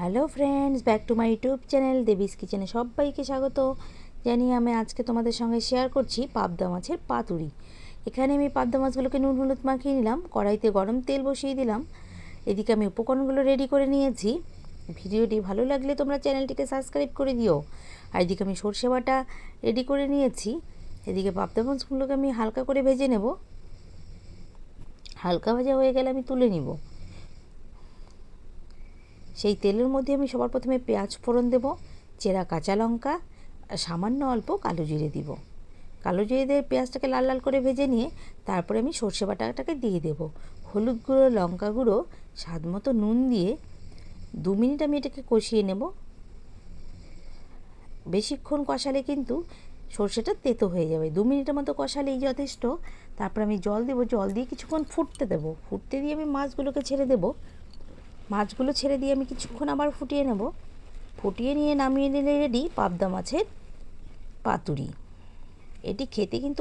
Hello friends back to my YouTube channel Debi's কিচেনে সবাইকে স্বাগত। জানিয়ে আমি আজকে তোমাদের সঙ্গে শেয়ার করছি পাবদা মাছের পাতুরি। এখানে আমি পাবদা মাছগুলোকে নুন, হলুদ মাখিয়ে নিলাম। কড়াইতে গরম তেল বসিয়ে দিলাম। এদিকে আমি উপকরণগুলো রেডি করে নিয়েছি। ভিডিওটি ভালো লাগলে তোমরা চ্যানেলটিকে সাবস্ক্রাইব করে দিও। আর এদিকে আমি সর্ষে বাটা রেডি করে নিয়েছি। এদিকে পাবদা মাছগুলোকে আমি হালকা করে ভেজে নেব। হালকা ভাজা হয়ে গেলে আমি তুলে নিব। সেই তেলের মধ্যে আমি সবার প্রথমে পেঁয়াজ ফোড়ন দেব, চেরা কাঁচা লঙ্কা, সামান্য অল্প কালো জিরে দিব। কালো জিরে দিয়ে পেঁয়াজটাকে লাল লাল করে ভেজে নিয়ে তারপরে আমি সর্ষে বাটাটাকে দিয়ে দেব। হলুদ গুঁড়ো, লঙ্কা গুঁড়ো, স্বাদ মতো নুন দিয়ে দু মিনিট আমি এটাকে কষিয়ে নেব। বেশিক্ষণ কষালে কিন্তু সর্ষেটা তেতো হয়ে যাবে। দু মিনিটের মতো কষালেই যথেষ্ট। তারপর আমি জল দেবো, জল দিয়ে কিছুক্ষণ ফুটতে দেবো। ফুটতে দিয়ে আমি মাছগুলোকে ছেড়ে দেবো। মাছগুলো ছেড়ে দিয়ে আমি কিছুক্ষণ আবার ফুটিয়ে নেব। ফুটিয়ে নিয়ে নামিয়ে নিলে রেডি পাবদা মাছের পাতুরি। এটি খেতে কিন্তু